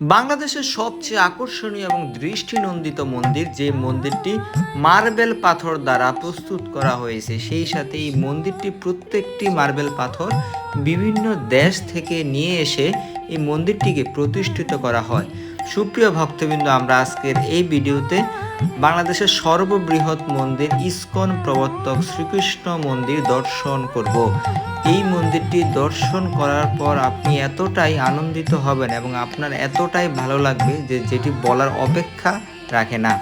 বাংলাদেশের সবচেয়ে আকর্ষণীয় এবং দৃষ্টিনন্দিত মন্দির যে মন্দিরটি মার্বেল পাথর দ্বারা প্রস্তুত করা হয়েছে, সেই সাথে এই মন্দিরটি প্রত্যেকটি মার্বেল পাথর বিভিন্ন দেশ থেকে নিয়ে এসে এই মন্দিরটিকে প্রতিষ্ঠিত করা হয়। সুপ্রিয় ভক্তবৃন্দ, আমরা আজকের এই ভিডিওতে বাংলাদেশের সর্ববৃহৎ মন্দির ইস্কন প্রবর্তক শ্রীকৃষ্ণ মন্দির দর্শন করব। এই মন্দিরটি দর্শন করার পর আপনি এতটাই আনন্দিত হবেন এবং আপনার এতটাই ভালো লাগবে যে যেটি বলার অপেক্ষা রাখে না।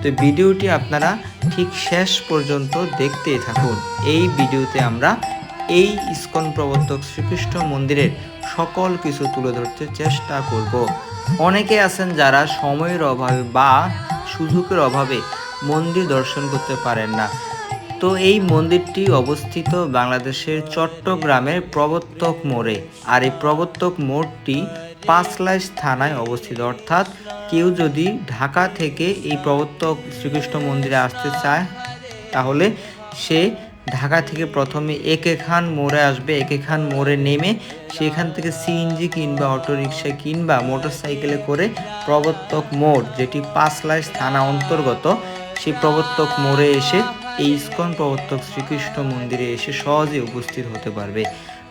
তো ভিডিওটি আপনারা ঠিক শেষ পর্যন্ত দেখতেই থাকুন। এই ভিডিওতে আমরা এই ইস্কন প্রবর্তক শ্রীকৃষ্ণ মন্দিরের সকল কিছু তুলে ধরতে চেষ্টা করব। অনেকে আছেন যারা সময়ের অভাবে বা সুযোগের অভাবে মন্দির দর্শন করতে পারেন না। তো এই মন্দিরটি অবস্থিত বাংলাদেশের চট্টগ্রামের প্রবর্তক মোড়ে। আর এই প্রবর্তক মোড়টি পাঁচলাইশ থানায় অবস্থিত। অর্থাৎ কেউ যদি ঢাকা থেকে এই প্রবর্তক শ্রীকৃষ্ণ মন্দিরে আসতে চায়, তাহলে সে ঢাকা থেকে প্রথমে একে খান মোড়ে আসবে, একে খান মোড়ে নেমে সেখান থেকে সিএনজি কিংবা অটোরিকশা কিংবা মোটরসাইকেলে করে প্রবর্তক মোড়, যেটি পাঁচলাইশ থানা অন্তর্গত। সেই প্রবর্তক মোড়ে এসে এই ইস্কন প্রবর্তক শ্রীকৃষ্ণ মন্দিরে এসে সহজে উপস্থিত হতে পারবে।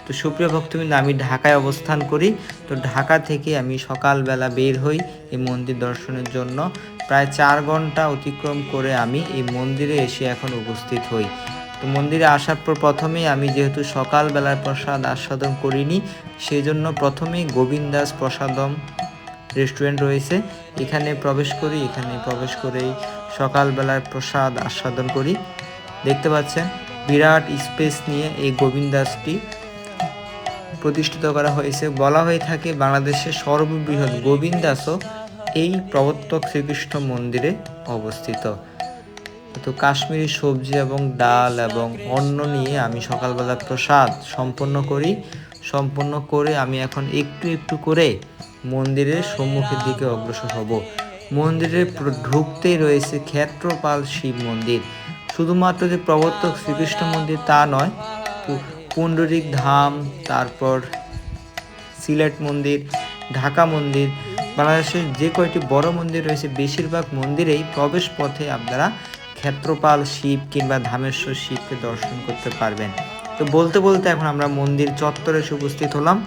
তো সুপ্রিয় ভক্তবৃন্দ, আমি ঢাকায় অবস্থান করি। তো ঢাকা থেকে আমি সকালবেলা বের হই এই মন্দির দর্শনের জন্য। প্রায় চার ঘণ্টা অতিক্রম করে আমি এই মন্দিরে এসে এখন উপস্থিত হই। তো মন্দিরে আসার পর প্রথমেই আমি যেহেতু সকালবেলার প্রসাদ আস্বাদন করিনি সেই জন্য প্রথমেই গোবিন্দাস প্রসাদম রেস্টুরেন্ট রয়েছে। এখানে প্রবেশ করি, এখানে প্রবেশ করেই সকালবেলার প্রসাদ আস্বাদন করি। দেখতে পাচ্ছেন, বিরাট স্পেস নিয়ে এই গোবিন্দাসটি প্রতিষ্ঠিত করা হয়েছে। বলা হয়ে থাকে বাংলাদেশের সর্ববৃহৎ গোবিন্দাসও এই প্রবর্তক শ্রীকৃষ্ণ মন্দিরে অবস্থিত। তো কাশ্মীরি সবজি এবং ডাল এবং অন্ন নিয়ে আমি সকালবেলা প্রসাদ সম্পন্ন করি। সম্পন্ন করে আমি এখন একটু একটু করে মন্দিরের সম্মুখের দিকে অগ্রসর হব। মন্দিরে ঢুকতেই রয়েছে ক্ষেত্রপাল শিব মন্দির। শুধুমাত্র যে প্রবর্তক শ্রীকৃষ্ণ মন্দির তা নয় পুণ্ডরিক ধাম, তারপর সিলেট মন্দির, ঢাকা মন্দির, বাংলাদেশের যে কয়টি বড় মন্দির রয়েছে, বেশিরভাগ মন্দিরেই প্রবেশ পথে আপনারা ক্ষেত্রপাল শিব কিংবা ধামেশ্বর শিবকে দর্শন করতে পারবেন। তো বলতে বলতে এখন আমরা মন্দির চত্বরে উপস্থিত হলাম।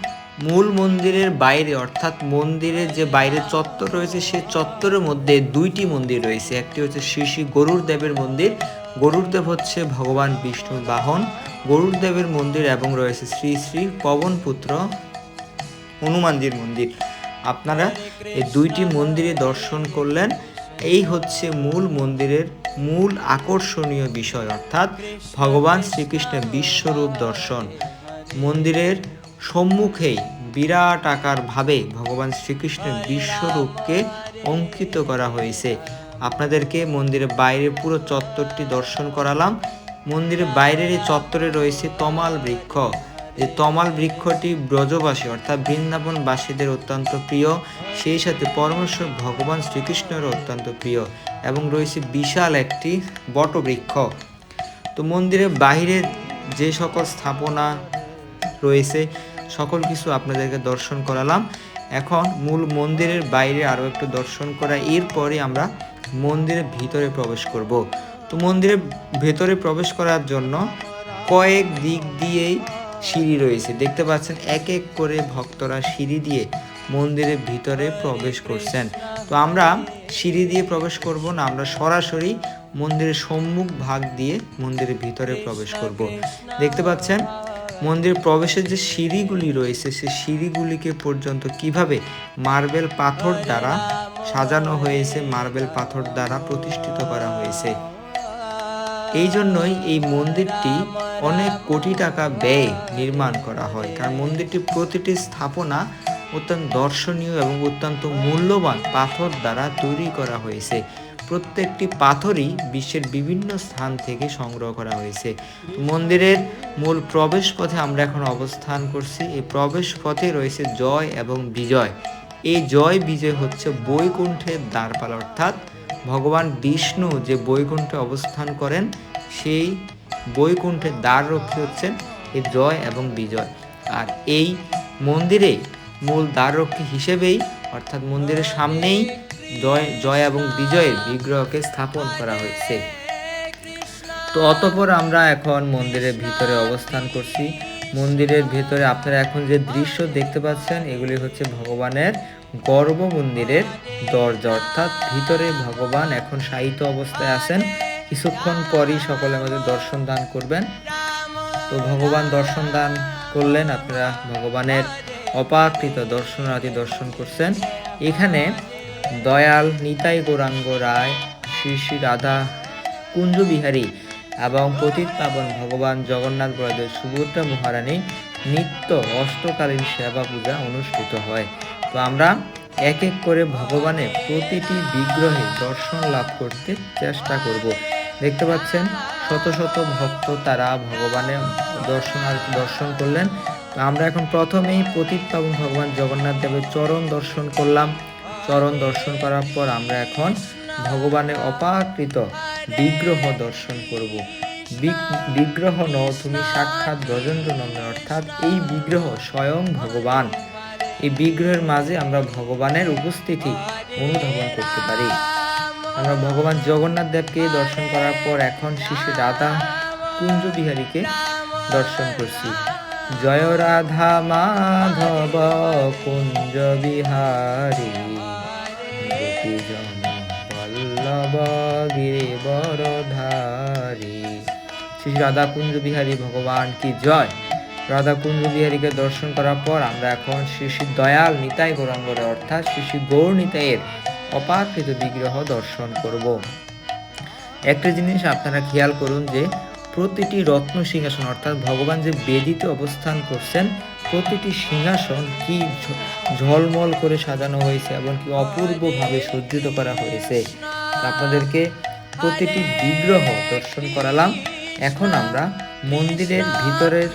মূল মন্দিরের বাইরে, অর্থাৎ মন্দিরের যে বাইরে চত্বর রয়েছে সেই চত্বরের মধ্যে দুইটি মন্দির রয়েছে। একটি হচ্ছে শ্রী শ্রী গরুর দেবের মন্দির। গরুর দেব হচ্ছে ভগবান বিষ্ণুর বাহন। গরুর দেবের মন্দির এবং রয়েছে শ্রী শ্রী পবনপুত্র হনুমানজির মন্দির। আপনারা এই দুইটি মন্দিরে দর্শন করলেন। এই হচ্ছে মূল মন্দিরের মূল আকর্ষণীয় বিষয়, অর্থাৎ ভগবান শ্রীকৃষ্ণের বিশ্বরূপ দর্শন। মন্দিরের সম্মুখেই বিরাট আকারভাবে ভগবান শ্রীকৃষ্ণের বিশ্বরূপকে অঙ্কিত করা হয়েছে। আপনাদেরকে মন্দিরের বাইরে পুরো চত্বরটি দর্শন করালাম। মন্দিরের বাইরের এই চত্বরে রয়েছে তমাল বৃক্ষ। এই তমাল বৃক্ষটি ব্রজবাসী, অর্থাৎ বৃন্দাবনবাসীদের অত্যন্ত প্রিয়। সেই সাথে পরমেশ্বর ভগবান শ্রীকৃষ্ণের অত্যন্ত প্রিয়। এবং রয়েছে বিশাল একটি বটবৃক্ষ। তো মন্দিরের বাইরে যে সকল স্থাপনা রয়েছে, সকল কিছু আপনাদেরকে দর্শন করালাম। এখন মূল মন্দিরের বাইরে আরও একটু দর্শন করা, এরপরে আমরা মন্দিরের ভিতরে প্রবেশ করব। তো মন্দিরের ভেতরে প্রবেশ করার জন্য কয়েক দিক দিয়েই সিঁড়ি রয়েছে। দেখতে পাচ্ছেন, এক এক করে ভক্তরা সিঁড়ি দিয়ে মন্দিরের ভিতরে প্রবেশ করছেন। তো আমরা সিঁড়ি দিয়ে প্রবেশ করব না, আমরা সরাসরি মন্দিরের সম্মুখ ভাগ দিয়ে মন্দিরের ভিতরে প্রবেশ করব। দেখতে পাচ্ছেন, মন্দিরের প্রবেশের যে সিঁড়িগুলি রয়েছে সেই সিঁড়িগুলিকে পর্যন্ত কীভাবে মার্বেল পাথর দ্বারা সাজানো হয়েছে, মার্বেল পাথর দ্বারা প্রতিষ্ঠিত করা হয়েছে। এই জন্যই এই মন্দিরটি অনেক কোটি টাকা ব্যয় নির্মাণ করা হয়। কারণ মন্দিরটি প্রতিটি স্থাপনা অত্যন্ত দর্শনীয় এবং অত্যন্ত মূল্যবান পাথর দ্বারা তৈরি করা হয়েছে। প্রত্যেকটি পাথরই বিশ্বের বিভিন্ন স্থান থেকে সংগ্রহ করা হয়েছে। মন্দিরের মূল প্রবেশ পথে আমরা এখন অবস্থান করছি। এই প্রবেশ পথে রয়েছে জয় এবং বিজয়। এই জয় বিজয় হচ্ছে বৈকুণ্ঠের দ্বারপাল, অর্থাৎ ভগবান বিষ্ণু যে বৈকুণ্ঠে অবস্থান করেন, সেই বৈকুণ্ঠের দ্বাররক্ষী হচ্ছেন। এই জয় এবং বিজয়। আর এই মন্দিরে মূল দ্বাররক্ষী হিসেবেই, অর্থাৎ মন্দিরের সামনেই জয় জয় এবং বিজয়ের বিগ্রহকে স্থাপন করা হয়েছে। তো অতপর আমরা এখন মন্দিরের ভিতরে অবস্থান করছি। মন্দিরের ভিতরে আপনারা এখন যে দৃশ্য দেখতে পাচ্ছেন, এগুলি হচ্ছে ভগবানের গর্ব মন্দিরের দরজা, অর্থাৎ ভিতরে ভগবান এখন শায়িত অবস্থায় আছেন। কিছুক্ষণ পরই সকলে আমাদের দর্শন দান করবেন। তো ভগবান দর্শন দান করলেন, আপনারা ভগবানের অপাকৃত দর্শনার্থী দর্শন করছেন। এখানে দয়াল নিতাই গৌরাঙ্গ রায়, শ্রী শ্রী রাধা কুঞ্জ বিহারী এবং পতিত পাবন ভগবান জগন্নাথ বলদেব সুভদ্রা মহারানী নিত্য অষ্টকালীন সেবা পূজা অনুষ্ঠিত হয়। তো আমরা এক এক করে ভগবানের প্রতিটি বিগ্রহে দর্শন লাভ করতে চেষ্টা করব। দেখতে পাচ্ছেন, শত শত ভক্ত তারা ভগবানের দর্শনার্থী দর্শন করলেন। আমরা এখন প্রথমেই পতিত পাবন ভগবান জগন্নাথ দেবের চরণ দর্শন করলাম। চরণ দর্শন করার পর আমরা এখন ভগবানের অপাকৃত বিগ্রহ দর্শন করব। বিগ- বিগ্রহ ন তুমি সাক্ষাৎ ব্রজেন্দ্র নন্দন অর্থাৎ এই বিগ্রহ স্বয়ং ভগবান। এই বিগ্রহের মাঝে আমরা ভগবানের উপস্থিতি অনুধাবন করতে পারি। আমরা ভগবান জগন্নাথ দেবকে দর্শন করার পর এখন শিশু রাধা কুঞ্জ বিহারীকে দর্শন করছি। জয় রাধা মাধব কুঞ্জ বিহারী বল্লভ গিরিবরধারী শ্রী রাধা কুঞ্জ বিহারী, ভগবান কি জয়? রাধা কুঞ্জ বিহারীকে দর্শন করার পর আমরা এখন শ্রী শ্রী দয়াল নিতাই গৌরাঙ্গরে, অর্থাৎ শ্রী শ্রী গৌর নিতাইয়ের অপাকৃত বিগ্রহ দর্শন করব। একটা জিনিস আপনারা খেয়াল করুন যে প্রতিটি রত্ন সিংহাসন, অর্থাৎ ভগবান যে বেদিতে অবস্থান করছেন, প্রতিটি সিংহাসন কি ঝলমল করে সাজানো হয়েছে এবং কি অপূর্বভাবে সজ্জিত করা হয়েছে। আপনাদেরকে প্রতিটি বিগ্রহ দর্শন করালাম। এখন আমরা মন্দিরের ভিতরের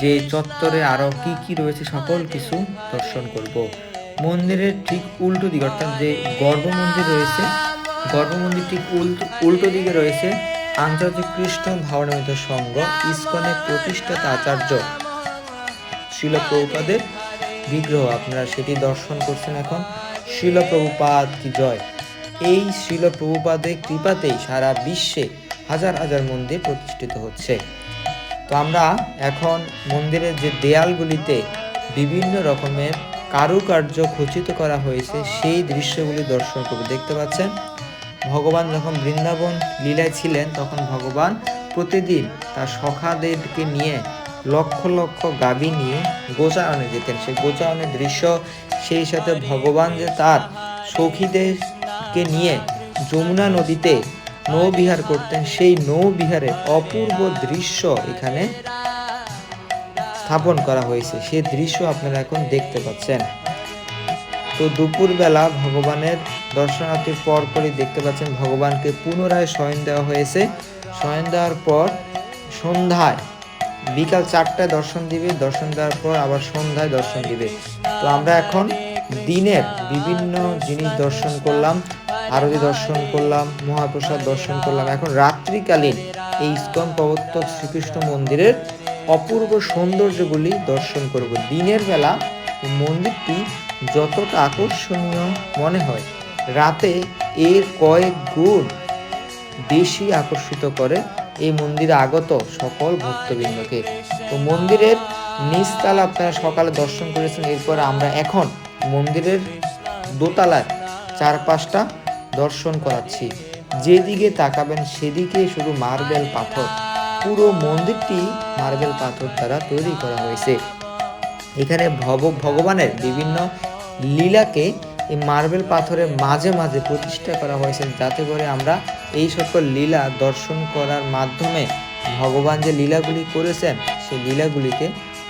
যে চত্বরে আরও কি কি রয়েছে সকল কিছু দর্শন করব। মন্দিরের ঠিক উল্টো দিকে, অর্থাৎ যে গর্ভ মন্দির রয়েছে গর্ভ মন্দির ঠিক উল্টো উল্টো দিকে রয়েছে আন্তর্জাতিক কৃষ্ণ ভাবনামিত সংঘ ইস্কনের প্রতিষ্ঠাতা আচার্য। শিল প্রভুপাদের বিগ্রহ, আপনারা সেটি দর্শন করছেন এখন। শিল প্রভুপাদ কি জয়? এই শিল প্রভুপাদের কৃপাতেই সারা বিশ্বে হাজার হাজার মন্দির প্রতিষ্ঠিত হচ্ছে। তো আমরা এখন মন্দিরের যে দেয়ালগুলিতে বিভিন্ন রকমের কারুকার্য খচিত করা হয়েছে, সেই দৃশ্যগুলি দর্শন করবে। দেখতে পাচ্ছেন? ভগবান যখন বৃন্দাবন লীলায় ছিলেন, তখন ভগবান প্রতিদিন তার সখাদেরকে নিয়ে লক্ষ লক্ষ গাবি নিয়ে গোচারণে যেতেন। সেই গোচারণের দৃশ্য, সেই সাথে ভগবান যে তার সখীদেরকে নিয়ে যমুনা নদীতে নৌবিহার করতেন, সেই নৌবিহারের অপূর্ব দৃশ্য এখানে স্থাপন করা হয়েছে। সেই দৃশ্য আপনারা এখন দেখতে পাচ্ছেন। তো দুপুরবেলা ভগবানের দর্শনার্থীর পরপরই দেখতে পাচ্ছেন ভগবানকে পুনরায় শয়ন দেওয়া হয়েছে। শয়ন দেওয়ার পর সন্ধ্যায়, বিকাল চারটায় দর্শন দিবে, দর্শন দেওয়ার পর আবার সন্ধ্যায় দর্শন দিবে। তো আমরা এখন দিনের বিভিন্ন জিনিস দর্শন করলাম, আরতি দর্শন করলাম, মহাপ্রসাদ দর্শন করলাম। এখন রাত্রিকালীন এই ইস্কন প্রবর্তক শ্রীকৃষ্ণ মন্দিরের অপূর্ব সৌন্দর্যগুলি দর্শন করব। দিনের বেলা মন্দিরটি যতটা আকর্ষণীয় মনে হয়। রাতে এর কয়েক গুণ বেশি আকর্ষিত করে এই মন্দিরে আগত সকল ভক্তবৃন্দকে। তো মন্দিরের নিচতলা আপনারা সকালে দর্শন করেছেন, এরপর আমরা এখন মন্দিরের দোতলায় চার পাঁচটা দর্শন করাচ্ছি। যেদিকে তাকাবেন সেদিকে শুধু মার্বেল পাথর। পুরো মন্দিরটি মার্বেল পাথর দ্বারা তৈরি করা হয়েছে। এখানে ভব, ভগবানের বিভিন্ন লীলাকে এই মার্বেল পাথরের মাঝে মাঝে প্রতিষ্ঠা করা হয়েছে যাতে করে আমরা এই সকল লীলা দর্শন করার মাধ্যমে ভগবান যে লীলাগুলি করেছেন, সেই লীলাগুলিকে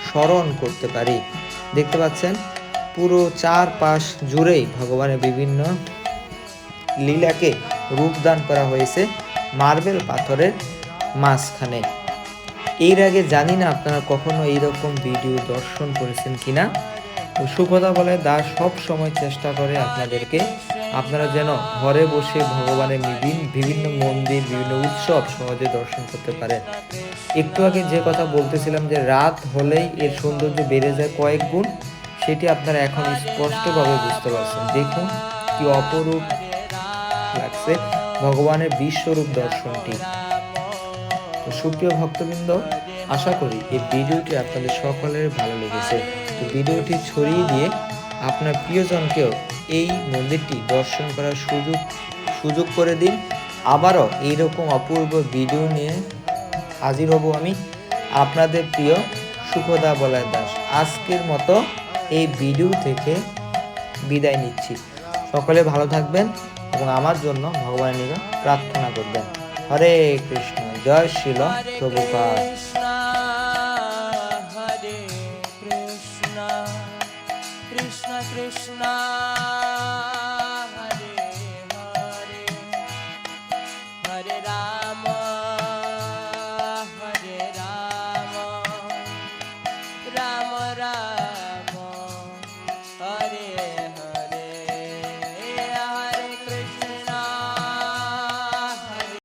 স্মরণ করতে পারি। দেখতে পাচ্ছেন, পুরো চার পাশ জুড়েই ভগবানের বিভিন্ন লীলাকে রূপদান করা হয়েছে মার্বেল পাথরের মাঝখানে। এর আগে জানি না আপনারা কখনো এইরকম ভিডিও দর্শন করেছেন কিনা। তো সুকথা বলে দাস সব সময় চেষ্টা করে আপনাদেরকে। আপনারা যেন ঘরে বসে ভগবানের বিভিন্ন বিভিন্ন মন্দির, বিভিন্ন উৎসব সহজে দর্শন করতে পারেন। একটু আগে যে কথা বলতেছিলাম যে, রাত হলেই এর সৌন্দর্য বেড়ে যায় কয়েক গুণ, সেটি আপনারা এখন স্পষ্টভাবে বুঝতে পারছেন। দেখুন কি অপরূপ লাগছে ভগবানের বিশ্বরূপ দর্শনটি। সুপ্রিয় ভক্তবৃন্দ, আশা করি এই ভিডিওটি আপনাদের সকলের ভালো লেগেছে। ভিডিওটি ছড়িয়ে দিয়ে আপনার প্রিয়জনকেও এই মন্দিরটি দর্শন করার সুযোগ সুযোগ করে দিন। আবারও এইরকম অপূর্ব ভিডিও নিয়ে হাজির হব আমি আপনাদের প্রিয় সুখদা বলায় দাস। আজকের মতো এই ভিডিও থেকে বিদায় নিচ্ছি। সকলে ভালো থাকবেন এবং আমার জন্য ভগবানের প্রার্থনা করবেন। হরে কৃষ্ণ, জয় শিল প্রভুপাদ। Bye.